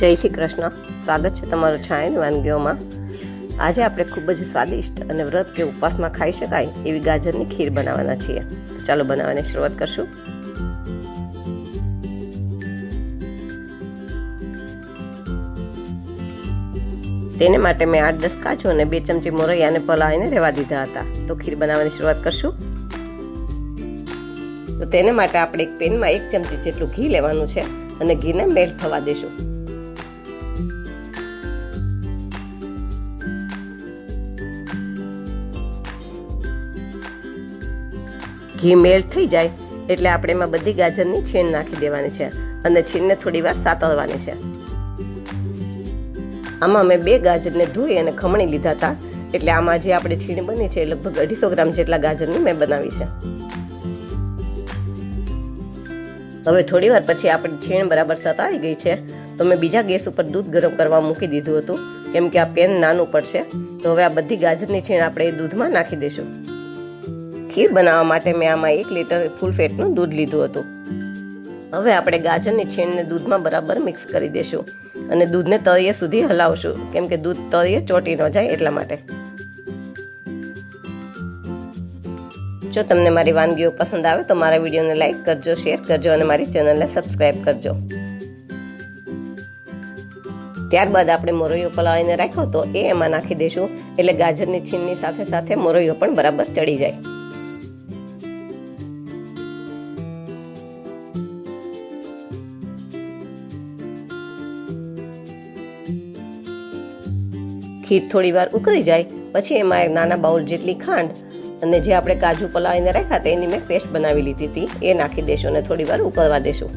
જય શ્રી કૃષ્ણ. સ્વાગત છે તમારું છાયન વાનગીઓમાં. આજે આપણે ખૂબ જ સ્વાદિષ્ટ અને વ્રત કે ઉપવાસમાં ખાઈ શકાય એવી ગાજરની ખીર બનાવવાના છીએ. ચાલો બનાવવાની શરૂઆત કરશું. તેને માટે મેં આઠ દસ કાચો અને બે ચમચી મોરૈયાને પલાળીને રહેવા દીધા હતા. તો ખીર બનાવવાની શરૂઆત કરશું. તો તેને માટે આપણે એક પેનમાં એક ચમચી જેટલું ઘી લેવાનું છે અને ઘીને મેલ્ટ થવા દેશું. ઘી મેલ્ટ થઈ જાય એટલે આપણે એમાં બધી ગાજરની છીણ નાખી દેવાની છે અને છીણને થોડી વાર સાતળવાની છે. આમાં મેં બે ગાજરને ધોઈ અને ખમણી લીધા હતા. એટલે આમાં જે આપણે છીણ બની છે લગભગ અઢીસો ગ્રામ જેટલા ગાજરની મેં બનાવી છે. હવે થોડી વાર પછી આપણી છીણ બરાબર સતાઈ ગઈ છે. તો મેં બીજા ગેસ ઉપર દૂધ ગરમ કરવા મૂકી દીધું હતું. કેમ કે આ પેન નાનું પડશે. તો હવે આ બધી ગાજરની છીણ આપણે દૂધમાં નાખી દઈશું. ખીર બનાવવા માટે મેં આમાં એક લીટર ફૂલ ફેટનું દૂધ લીધું હતું. હવે આપણે ગાજરની છીણને દૂધમાં બરાબર મિક્સ કરી દઈશું અને દૂધને તળિયે સુધી હલાવશું, કેમ કે દૂધ તળિયે ચોટી ન જાય એટલા માટે. જો તમને મારી વાનગીઓ પસંદ આવે તો મારા વિડીયોને લાઇક કરજો, શેર કરજો અને મારી ચેનલને સબસ્ક્રાઈબ કરજો. ત્યારબાદ આપણે મોરૈયો પલાળીને રાખ્યો તો એ એમાં નાખી દઈશું એટલે ગાજરની છીણની સાથે સાથે મોરૈયો પણ બરાબર ચડી જાય. ખીર થોડી વાર ઉકળી જાય, પછી એમાં એક નાના બાઉલ જેટલી ખાંડ અને જે આપણે કાજુ પલાળીને રાખ્યા હતા, એની મેં પેસ્ટ બનાવી લીધી હતી. એ નાખી દેશું અને થોડી વાર ઉકળવા દેશું.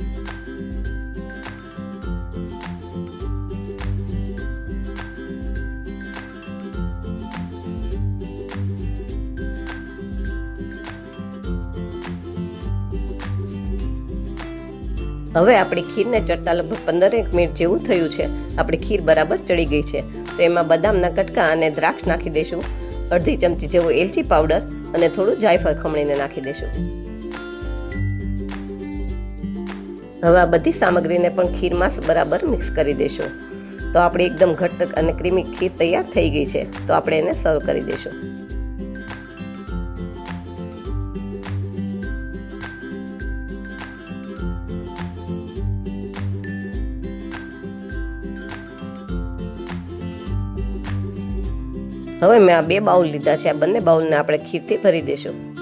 હવે આપણી ખીરને ચડતા લગભગ પંદરેક મિનિટ જેવું થયું છે. આપણી ખીર બરાબર ચડી ગઈ છે. તો એમાં બદામના કટકા અને દ્રાક્ષ નાખી દઈશું અડધી ચમચી જેવો એલચી પાવડર અને થોડું જાયફળ ખમણીને નાખી દઈશું હવે આ બધી સામગ્રીને પણ ખીરમાં બરાબર મિક્સ કરી દઈશું તો આપણી એકદમ ઘટ્ટ અને ક્રીમી ખીર તૈયાર થઈ ગઈ છે. તો આપણે એને સર્વ કરી દઈશું હવે મેં આ બે બાઉલ લીધા છે. આ બંને બાઉલને આપણે ખીરથી ભરી દઈશું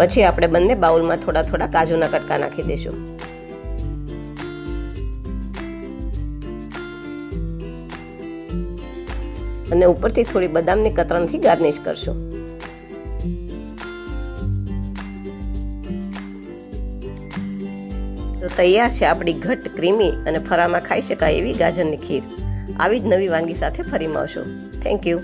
પછી આપણે બંને બાઉલમાં થોડા થોડા કાજુના કટકા નાખી દઈશું. અને ઉપરથી થોડી બદામની કતરણથી ગાર્નિશ કરશું. તો તૈયાર છે આપણી ઘટ ક્રીમી અને ફરામાં ખાઈ શકાય એવી ગાજરની ખીર. આવી જ નવી વાનગી સાથે ફરી મળશું. Thank you